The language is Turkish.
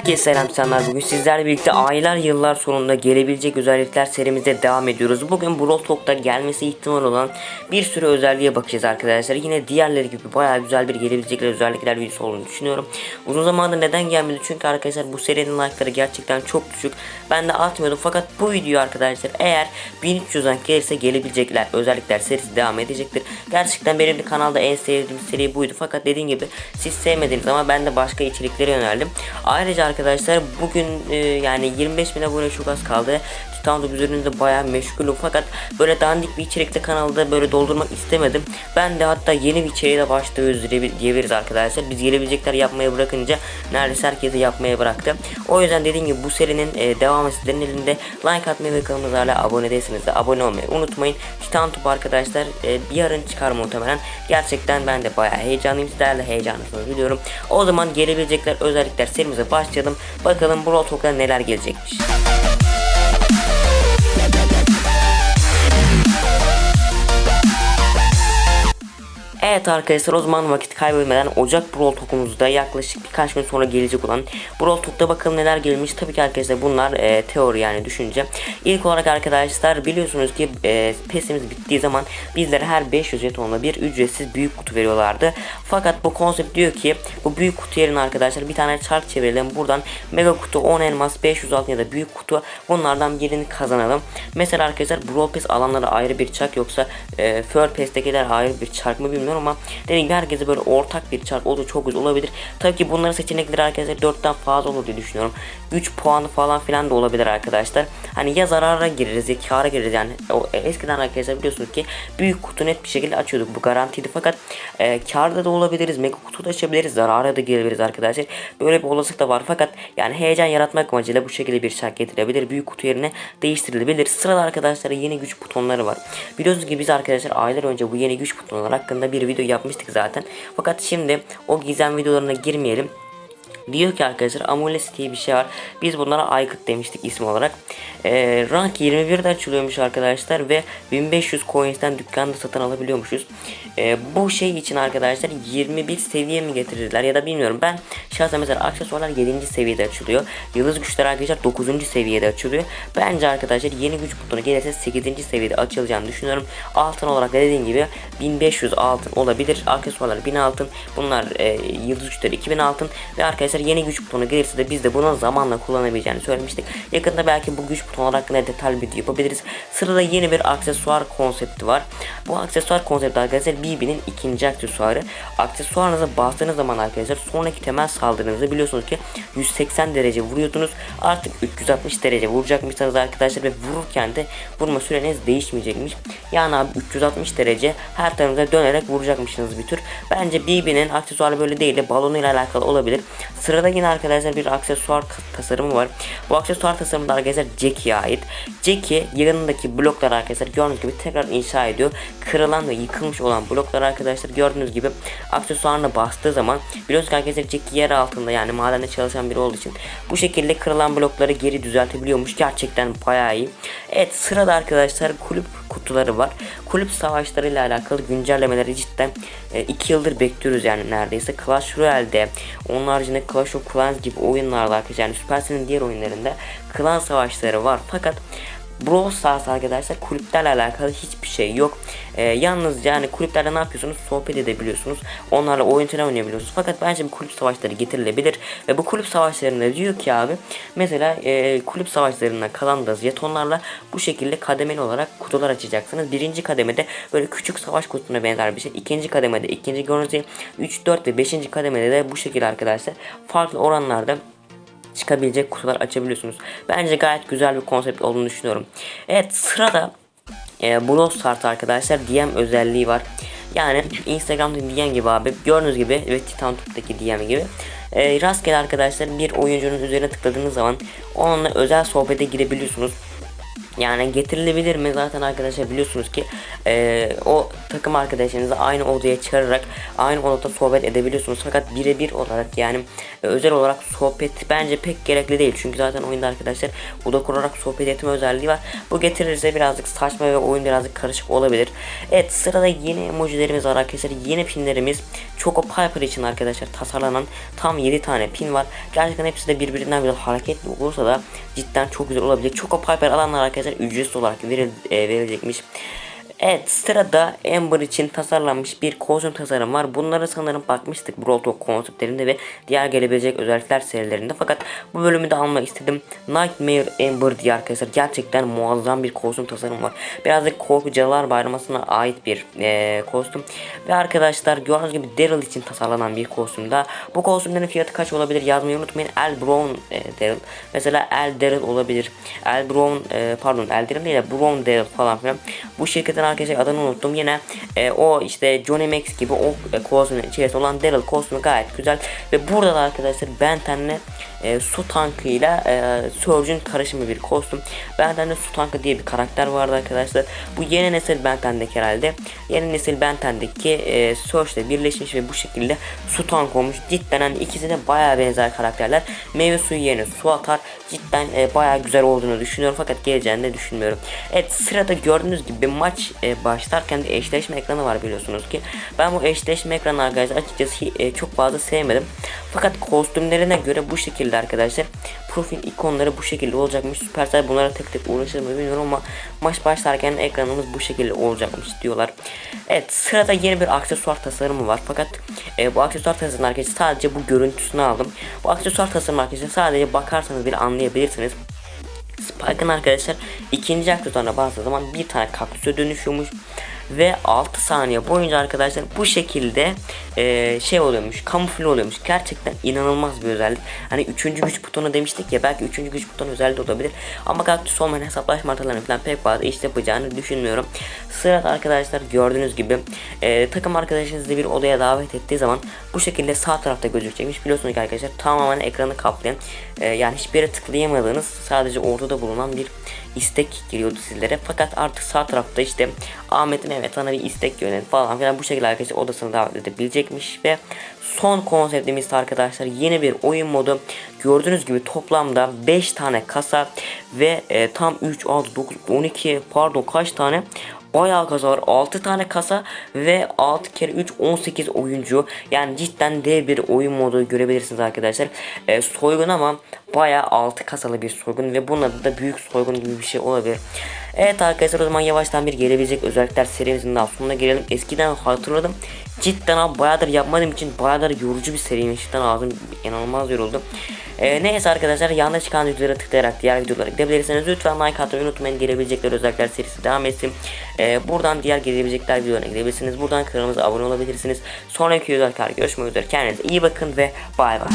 Herkese selam selamlar. Bugün sizlerle birlikte aylar yıllar sonunda gelebilecek özellikler serimizde devam ediyoruz. Bugün Brawl Talk'ta gelmesi ihtimal olan bir sürü özelliğe bakacağız arkadaşlar. Yine diğerleri gibi bayağı güzel bir gelebilecek özellikler videosu olduğunu düşünüyorum. Uzun zamandır neden gelmedi? Çünkü arkadaşlar bu serinin like'ları gerçekten çok düşük. Ben de atmıyordum fakat bu video arkadaşlar eğer 1300 like gelirse gelebilecekler özellikler serisi devam edecektir. Gerçekten benim de kanalda en sevdiğim seri buydu. Fakat dediğim gibi siz sevmediniz ama ben de başka içeriklere yöneldim. Ayrıca arkadaşlar bugün e, yani 25 bin abone çok az kaldı. Titan'da üzerinde bayağı meşgulüm fakat böyle dandik bir içerikte kanalda böyle doldurmak istemedim. Ben de hatta yeni bir içeriğe de başlıyoruz diye- diyebiliriz arkadaşlar. Biz gelebilecekler yapmaya bırakınca neredeyse herkesi yapmaya bıraktı. O yüzden dediğim gibi bu serinin e, devamı sizlerin elinde. Like atmayı ve kanalımıza hala abone değilseniz de abone olmayı unutmayın. Titan Top arkadaşlar e, yarın çıkar muhtemelen. Gerçekten ben de bayağı heyecanlıyım. Sizler de heyecanlısınız biliyorum. O zaman gelebilecekler özellikler serimize başlayalım. Bakalım Brawl Talk'ta neler gelecekmiş. Evet arkadaşlar o zaman vakit kaybetmeden Ocak Brawl Talk'umuzda yaklaşık birkaç gün sonra gelecek olan Brawl Talk'ta bakalım neler gelmiş. Tabii ki arkadaşlar bunlar e, teori yani düşünce. İlk olarak arkadaşlar biliyorsunuz ki e, PES'imiz bittiği zaman bizlere her 500 jetonla bir ücretsiz büyük kutu veriyorlardı. Fakat bu konsept diyor ki bu büyük kutu yerine arkadaşlar bir tane çark çevirelim. Buradan mega kutu 10 elmas 500 altın ya da büyük kutu bunlardan birini kazanalım. Mesela arkadaşlar Brawl Pass alanlara ayrı bir çark yoksa e, Fur Pass'tekiler ayrı bir çark mı bilmiyorum ama dediğim gibi herkese böyle ortak bir çark olur çok güzel olabilir. Tabii ki bunların seçenekleri arkadaşlar 4'ten fazla olur diye düşünüyorum. 3 puanı falan filan da olabilir arkadaşlar. Hani ya zarara gireriz ya kâra gireriz yani. O, eskiden arkadaşlar biliyorsunuz ki büyük kutu net bir şekilde açıyorduk bu garantiydi fakat e, karda da olabiliriz mega kutu da açabiliriz zarara da girebiliriz arkadaşlar. Böyle bir olasılık da var fakat yani heyecan yaratmak amacıyla bu şekilde bir şark getirebilir. Büyük kutu yerine değiştirilebilir. Sırada arkadaşlar yeni güç butonları var. Biliyorsunuz ki biz arkadaşlar aylar önce bu yeni güç butonları hakkında bir video yapmıştık zaten. Fakat şimdi o gizem videolarına girmeyelim. Diyor ki arkadaşlar Amules diye bir şey var. Biz bunlara Aykut demiştik isim olarak. Ee, rank 21'de açılıyormuş arkadaşlar ve 1500 coins'ten dükkanda satın alabiliyormuşuz. Ee, bu şey için arkadaşlar 21 seviye mi getirirler ya da bilmiyorum. Ben şahsen mesela aksesuarlar 7. seviyede açılıyor. Yıldız güçler arkadaşlar 9. seviyede açılıyor. Bence arkadaşlar yeni güç butonu gelirse 8. seviyede açılacağını düşünüyorum. Altın olarak dediğim gibi 1500 altın olabilir. Aksesuarlar 1000 altın. Bunlar e, yıldız güçleri 2000 altın ve arkadaşlar yeni güç butonu gelirse de biz de bunu zamanla kullanabileceğini söylemiştik. Yakında belki bu güç butonu hakkında detaylı bir video yapabiliriz. Sırada yeni bir aksesuar konsepti var. Bu aksesuar konsepti arkadaşlar BB'nin ikinci aksesuarı. Aksesuarınıza bastığınız zaman arkadaşlar sonraki temel saldırınızı biliyorsunuz ki 180 derece vuruyordunuz. Artık 360 derece vuracakmışsınız arkadaşlar ve vururken de vurma süreniz değişmeyecekmiş. Yani abi 360 derece her tarafınıza dönerek vuracakmışsınız bir tür. Bence BB'nin aksesuarı böyle değil de balonuyla alakalı olabilir. Sırada yine arkadaşlar bir aksesuar tasarımı var. Bu aksesuar tasarımı da arkadaşlar Jackie'ye ait. Jackie yanındaki bloklar arkadaşlar gördüğünüz gibi tekrar inşa ediyor. Kırılan ve yıkılmış olan bloklar arkadaşlar gördüğünüz gibi aksesuarına bastığı zaman biliyorsunuz arkadaşlar Jackie yer altında yani madende çalışan biri olduğu için bu şekilde kırılan blokları geri düzeltebiliyormuş. Gerçekten bayağı iyi. Evet sırada arkadaşlar kulüp kutuları var. Kulüp savaşlarıyla alakalı güncellemeleri cidden 2 yıldır bekliyoruz yani neredeyse. Clash Royale'de onun haricinde Clash of Clans gibi oyunlarda arkadaşlar yani Supercell'in diğer oyunlarında klan savaşları var. Fakat Brawl Stars arkadaşlar kulüplerle alakalı hiçbir şey yok. Ee, yalnızca yani kulüplerle ne yapıyorsunuz? Sohbet edebiliyorsunuz. Onlarla oyun falan oynayabiliyorsunuz. Fakat bence bu kulüp savaşları getirilebilir. Ve bu kulüp savaşlarında diyor ki abi mesela e, kulüp savaşlarında kalan da jetonlarla bu şekilde kademeli olarak kutular açacaksınız. Birinci kademede böyle küçük savaş kutusuna benzer bir şey. İkinci kademede ikinci gibi 3, 4 ve 5. kademede de bu şekilde arkadaşlar farklı oranlarda çıkabilecek kutular açabiliyorsunuz. Bence gayet güzel bir konsept olduğunu düşünüyorum. Evet sırada e, Brawl Stars arkadaşlar DM özelliği var. Yani Instagram'da DM gibi abi gördüğünüz gibi ve Titan Top'taki DM gibi. E, rastgele arkadaşlar bir oyuncunun üzerine tıkladığınız zaman onunla özel sohbete girebiliyorsunuz. Yani getirilebilir mi? Zaten arkadaşlar biliyorsunuz ki eee, o takım arkadaşınızı aynı odaya çağırarak aynı odada sohbet edebiliyorsunuz. Fakat birebir olarak yani e, özel olarak sohbet bence pek gerekli değil. Çünkü zaten oyunda arkadaşlar oda kurarak sohbet etme özelliği var. Bu getirirse birazcık saçma ve oyun birazcık karışık olabilir. Evet sırada yeni emojilerimiz var arkadaşlar. Yeni pinlerimiz Choco Piper için arkadaşlar tasarlanan tam 7 tane pin var. Gerçekten hepsi de birbirinden güzel hareketli olursa da cidden çok güzel olabilir. Choco Piper alanlar arkadaşlar ücretsiz olarak veril, e, verilecekmiş Evet sırada Amber için tasarlanmış bir kostüm tasarım var. Bunlara sanırım bakmıştık Brawl Talk konseptlerinde ve diğer gelebilecek özellikler serilerinde. Fakat bu bölümü de almak istedim. Nightmare Amber diye arkadaşlar gerçekten muazzam bir kostüm tasarım var. Birazcık Korku Cadılar Bayramı'na ait bir eee, kostüm. Ve arkadaşlar gördüğünüz gibi Daryl için tasarlanan bir kostüm daha. Bu kostümlerin fiyatı kaç olabilir yazmayı unutmayın. El Brown e, Daryl. Mesela El Daryl olabilir. El Brown e, pardon El Daryl değil de Brown Daryl falan filan. Bu şirketin arkadaşlar adını unuttum. Yine e, o işte Johnny Max gibi o e, kostümün içerisinde olan Daryl kostümü gayet güzel. Ve burada da arkadaşlar Benten'le e, su tankıyla e, Surge'ün karışımı bir kostüm. Benten'de su tankı diye bir karakter vardı arkadaşlar. Bu yeni nesil Benten'deki herhalde. Yeni nesil Benten'deki e, Surge ile birleşmiş ve bu şekilde su tank olmuş. Cidden hani ikisi de baya benzer karakterler. Meyve suyu yerine su atar. Cidden e, baya güzel olduğunu düşünüyorum fakat geleceğini de düşünmüyorum. Evet sırada gördüğünüz gibi maç e, başlarken de eşleşme ekranı var biliyorsunuz ki. Ben bu eşleşme ekranı arkadaşlar açıkçası e, çok fazla sevmedim. Fakat kostümlerine göre bu şekilde arkadaşlar. Profil ikonları bu şekilde olacakmış. Supercell bunlara tek tek uğraşır mı bilmiyorum ama maç başlarken ekranımız bu şekilde olacakmış diyorlar. Evet sırada yeni bir aksesuar tasarımı var. Fakat e, bu aksesuar tasarımı arkadaşlar sadece bu görüntüsünü aldım. Bu aksesuar tasarımı arkadaşlar sadece bakarsanız bile anlayabilirsiniz. Spike'ın arkadaşlar ikinci aksesuarına bastığı zaman bir tane kaktüse dönüşüyormuş ve 6 saniye boyunca arkadaşlar bu şekilde e, şey oluyormuş kamufle oluyormuş gerçekten inanılmaz bir özellik hani 3. güç butonu demiştik ya belki 3. güç butonu özelliği olabilir ama kaktüs olmayan hesaplaşma haritalarının falan pek fazla iş yapacağını düşünmüyorum sırada arkadaşlar gördüğünüz gibi e, takım arkadaşınızı bir odaya davet ettiği zaman bu şekilde sağ tarafta gözükecekmiş biliyorsunuz ki arkadaşlar tamamen ekranı kaplayan e, yani hiçbir yere tıklayamadığınız sadece ortada bulunan bir istek geliyordu sizlere. Fakat artık sağ tarafta işte Ahmet'in evet sana bir istek yönel falan filan bu şekilde arkadaşlar odasını davet edebilecekmiş. Ve son konseptimiz arkadaşlar yeni bir oyun modu. Gördüğünüz gibi toplamda 5 tane kasa ve e, tam 3 6 9 12 pardon kaç tane Bayağı kasa var. 6 tane kasa ve 6 kere 3 18 oyuncu. Yani cidden dev bir oyun modu görebilirsiniz arkadaşlar. Ee, soygun ama bayağı 6 kasalı bir soygun ve bunun adı da büyük soygun gibi bir şey olabilir. Evet arkadaşlar o zaman yavaştan bir gelebilecek özellikler serimizin daha sonuna gelelim. Eskiden hatırladım. Cidden abi bayağıdır yapmadığım için bayağıdır yorucu bir seriymiş. Cidden ağzım inanılmaz yoruldu. Ee, neyse arkadaşlar yanında çıkan videolara tıklayarak diğer videolara gidebilirsiniz. Lütfen like atmayı unutmayın. Gelebilecekler özellikler serisi devam etsin. Ee, buradan diğer gelebilecekler videolarına gidebilirsiniz. Buradan kanalımıza abone olabilirsiniz. Sonraki videolarda görüşmek üzere. Kendinize iyi bakın ve bay bay.